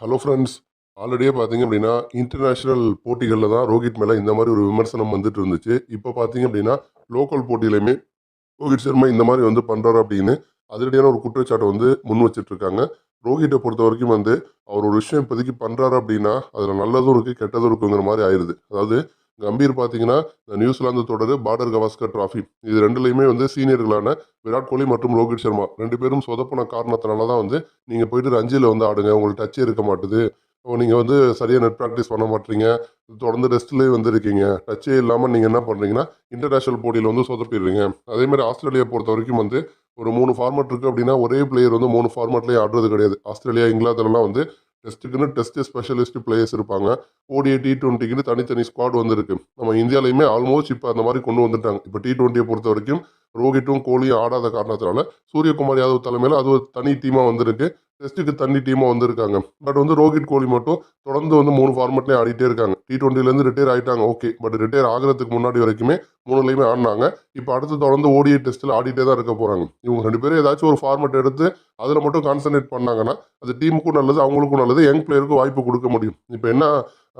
Hello friends ஆல்ரெடியே பார்த்தீங்க அப்படின்னா international போட்டிகளில் தான் ரோஹித் மேலே இந்த மாதிரி ஒரு விமர்சனம் வந்துட்டு இருந்துச்சு. இப்போ பார்த்தீங்க அப்படின்னா லோக்கல் போட்டியிலையுமே ரோஹித் சர்மா இந்த மாதிரி வந்து பண்ணுறாரு அப்படின்னு அதிரடியான ஒரு குற்றச்சாட்டை வந்து முன் வச்சிட்டு இருக்காங்க. பொறுத்த வரைக்கும் வந்து அவர் ஒரு விஷயம் இப்போதைக்கு பண்ணுறாரு அப்படின்னா அதில் நல்லதும் இருக்குது கெட்டதும் இருக்குங்கிற மாதிரி ஆயிடுது அதாவது கம்பீர் பார்த்தீங்கன்னா இந்த நியூசிலாந்து தொடர் பார்டர் கவாஸ்கர் டிராஃபி. இது ரெண்டுலையுமே வந்து சீனியர்களான விராட் கோலி மற்றும் ரோஹித் சர்மா. ரெண்டு பேரும் சொதப்பின காரணத்தினால தான் வந்து நீங்கள் போயிட்டு ரஞ்சியில் வந்து ஆடுங்க உங்களுக்கு டச்சே இருக்க மாட்டுது. நீங்கள் வந்து சரியாக நெட் ப்ராக்டிஸ் பண்ண மாட்டீங்க. தொடர்ந்து ரெஸ்ட்லேயே வந்து இருக்கீங்க. டச்சே இல்லாமல் நீங்கள் என்ன பண்ணுறீங்கன்னா இன்டர்நேஷ்னல் போட்டியில் வந்து சொதப்பிடுறீங்க. அதே மாதிரி ஆஸ்திரேலியா பொறுத்த வரைக்கும் வந்து ஒரு மூணு ஃபார்மேட் இருக்குது அப்படின்னா ஒரே பிளேயர் வந்து மூணு ஃபார்மேட்லேயே ஆடுறது கிடையாது. ஆஸ்திரேலியா இங்கிலாந்துலலாம் வந்து டெஸ்ட்டுக்குன்னு டெஸ்ட் ஸ்பெஷலிஸ்ட் பிளேயர்ஸ் இருப்பாங்க. ஓடிஏ டி டுவெண்ட்டிக்குன்னு தனித்தனி ஸ்குவாட் வந்துருக்கு. நம்ம இந்தியாலையுமே ஆல்மோஸ்ட் இப்போ அந்த மாதிரி கொண்டு வந்துட்டாங்க. இப்போ டி டுவெண்ட்டியை பொறுத்த வரைக்கும் ரோஹிட்டும் கோலியும் ஆடாத காரணத்தினால சூரியகுமார் யாதவ் தலைமையில் அது ஒரு தனி டீமாக வந்திருக்கு. டெஸ்ட்டுக்கு தனி டீமாக வந்திருக்காங்க. பட் வந்து ரோஹித் கோலி மட்டும் தொடர்ந்து வந்து மூணு ஃபார்மெட்லேயும் ஆடிட்டே இருக்காங்க. டி டுவெண்ட்டிலேருந்து ரிட்டையர் ஆகிட்டாங்க ஓகே பட் ரிட்டையர் ஆகிறதுக்கு முன்னாடி வரைக்குமே மூணுலையுமே ஆடினாங்க. இப்போ அடுத்து தொடர்ந்து ஓடிஐ டெஸ்ட்டில் ஆடிட்டே தான் இருக்க போகிறாங்க இவங்க ரெண்டு பேரும் ஏதாச்சும் ஒரு ஃபார்மெட் எடுத்து அதில் மட்டும் கான்சன்ட்ரேட் பண்ணாங்கன்னா அது டீமுக்கும் நல்லது அவங்களுக்கும் நல்லது யங் பிளேயருக்கும் வாய்ப்பு கொடுக்க முடியும். இப்போ என்ன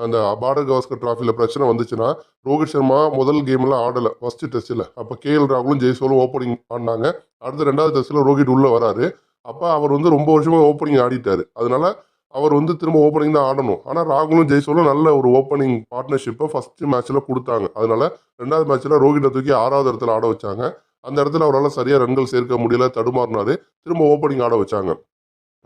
அந்த பாரத் கவாஸ்கர் ட்ராஃபியில் பிரச்சனை வந்துச்சுன்னா ரோஹித் சர்மா முதல் கேமில் ஆடலை ஃபஸ்ட்டு டெஸ்ட்டில் அப்போ கேஎல் ராகுலும் ஜெய்சோலும் ஓப்பனிங் ஆடினாங்க. அடுத்த ரெண்டாவது டெஸ்ட்டில் ரோஹித் உள்ளே வராரு. அப்போ அவர் வந்து ரொம்ப வருஷமாக ஓப்பனிங் ஆடிட்டார். அதனால அவர் வந்து திரும்ப ஓப்பனிங் தான் ஆடணும். ஆனால் ராகுலும் ஜெய்சோலும் நல்ல ஒரு ஓப்பனிங் பார்ட்னர்ஷிப்பை ஃபஸ்ட்டு மேட்ச்சில் கொடுத்தாங்க. அதனால ரெண்டாவது மேட்ச்சில் ரோஹிட்டை தூக்கி ஆறாவது இடத்துல ஆட வச்சாங்க. அந்த இடத்துல அவரால் சரியாக ரன்கள் சேர்க்க முடியல தடுமாறினார். திரும்ப ஓப்பனிங் ஆட வச்சாங்க.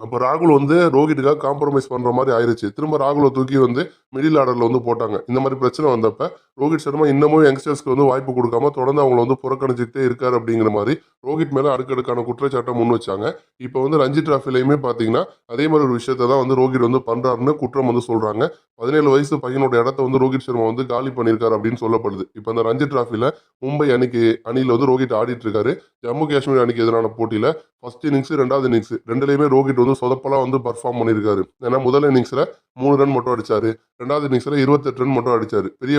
அப்போ ராகுல் வந்து ரோஹிட்டுக்காக காம்ப்ரமைஸ் பண்ணுற மாதிரி ஆயிடுச்சு திரும்ப ராகுலை தூக்கி வந்து மிடில் ஆர்டரில் வந்து போட்டாங்க. இந்த மாதிரி பிரச்சனை வந்தப்போ ரோஹித் சர்மா இன்னமும் யங்ஸ்டர்ஸ்க்கு வந்து வாய்ப்பு கொடுக்காம தொடர்ந்து அவங்கள வந்து புறக்கணிச்சுக்கிட்டே இருக்காரு அப்படிங்கிற மாதிரி ரோஹித் மேலே அடுக்கடுக்கான குற்றச்சாட்டை முன் வச்சாங்க. இப்போ வந்து ரஞ்சி டிராஃபிலையுமே பார்த்தீங்கன்னா அதே மாதிரி ஒரு விஷயத்தை தான் வந்து ரோஹித் வந்து பண்ணுறாருன்னு குற்றம் வந்து சொல்கிறாங்க பதினேழு வயசு பையனோட இடத்த வந்து ரோஹித் சர்மா வந்து காலி பண்ணியிருக்காரு அப்படின்னு சொல்லப்படுது. இப்போ அந்த ரஞ்சி டிராஃபியில் மும்பை அணிக்கு அணியில் வந்து ரோஹித் ஆடிட்டு இருக்காரு ஜம்மு காஷ்மீர் அணிக்கு எதிரான போட்டியில் ஃபர்ஸ்ட் இன்னிங்ஸ் ரெண்டாவது இன்னிங்ஸ் ரெண்டுலேயுமே ரோஹித் வந்து சொதப்பலாக வந்து பர்ஃபார்ம் பண்ணியிருக்காரு. ஏன்னா முதல் இன்னிங்ஸில் மூணு ரன் மட்டும் அடித்தார் ரெண்டாவது இன்னிங்ஸில் இருபத்தெட்டு ரன் மட்டும் அடித்தார் பெரிய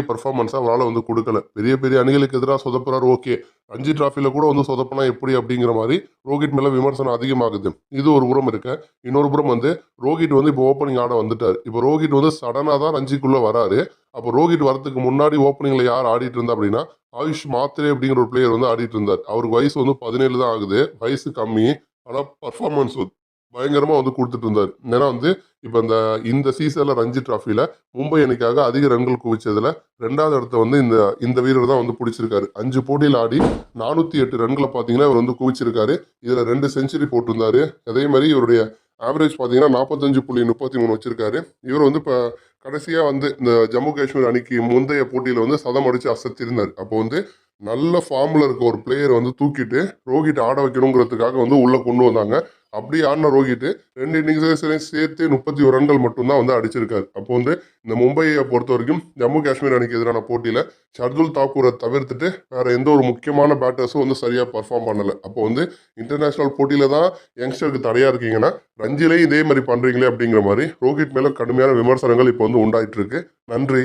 பர்ஃபார்மன்ஸாக அவரால் வந்து கொடுக்கல. பெரிய பெரிய அணிகளுக்கு எதிராக சொதப்புறாரு ஓகே. ரஞ்சி டிராஃபியில் கூட வந்து சொதப்பினா எப்படி அப்படிங்கிற மாதிரி ரோஹித் மேலே விமர்சனம் அதிகமாகுது. இது ஒரு புறம் இருக்க. இன்னொரு புறம் வந்து ரோஹித் வந்து இப்போ ஓப்பனிங் ஆட வந்துட்டார். இப்போ ரோஹித் வந்து சடனாக தான் ரஞ்சிக்குள்ளே வராரு. அப்போ ரோஹித் வரதுக்கு முன்னாடி ஓப்பனிங்கில் யார் ஆடிட்டு இருந்தா அப்படின்னா ஆயுஷ் மாத்ரே அப்படிங்கிற ஒரு பிளேயர் வந்து ஆடிட்டு இருந்தார். அவருக்கு வயசு வந்து பதினேழு தான் ஆகுது. வயசு கம்மி. ஆனால் பர்ஃபார்மன்ஸ் பயங்கரமாக வந்து கொடுத்துட்டு இருந்தார். ஏன்னா வந்து இப்போ இந்த இந்த சீசனில் ரஞ்சி டிராஃபியில் மும்பை அணிக்காக அதிக ரன்கள் குவிச்சதில் ரெண்டாவது இடத்த வந்து இந்த இந்த வீரர் தான் வந்து பிடிச்சிருக்காரு. அஞ்சு போட்டியில் ஆடி நானூற்றி எட்டு ரன்களை பார்த்தீங்கன்னா இவர் வந்து குவிச்சிருக்காரு. இதில் ரெண்டு செஞ்சுரி போட்டிருந்தாரு. அதே மாதிரி இவருடைய ஆவரேஜ் பார்த்தீங்கன்னா நாற்பத்தஞ்சு புள்ளி முப்பத்தி மூணு வச்சிருக்காரு. இவர் வந்து இப்போ கடைசியாக வந்து இந்த ஜம்மு காஷ்மீர் அணிக்கு முந்தைய போட்டியில் வந்து சதம் அடித்து அசத்திருந்தார். அப்போ வந்து நல்ல ஃபார்மில் இருக்க ஒரு பிளேயர் வந்து தூக்கிட்டு ரோஹித் ஆட வைக்கணுங்கிறதுக்காக வந்து உள்ளே கொண்டு வந்தாங்க. அப்படி ஆடின ரோஹித் ரெண்டு இன்னிங்ஸையும் சேர்த்து முப்பத்தி ஒரு ரன்கள் மட்டும்தான் வந்து அடிச்சிருக்காரு. அப்போ வந்து இந்த மும்பையை பொறுத்த வரைக்கும் ஜம்மு காஷ்மீர் அணிக்கு எதிரான போட்டியில் ஷர்துல் தாக்கூரை தவிர்த்துட்டு வேறு எந்த ஒரு முக்கியமான பேட்டர்ஸும் வந்து சரியாக பர்ஃபார்ம் பண்ணலை. அப்போ வந்து இன்டர்நேஷ்னல் போட்டியில் தான் யங்ஸ்டருக்கு தடையாக இருக்கீங்கன்னா ரஞ்சிலையும் இதே மாதிரி பண்ணுறீங்களே அப்படிங்கிற மாதிரி ரோஹித் மேலே கடுமையான விமர்சனங்கள் இப்போ வந்து உண்டாயிட்டு இருக்கு. நன்றி.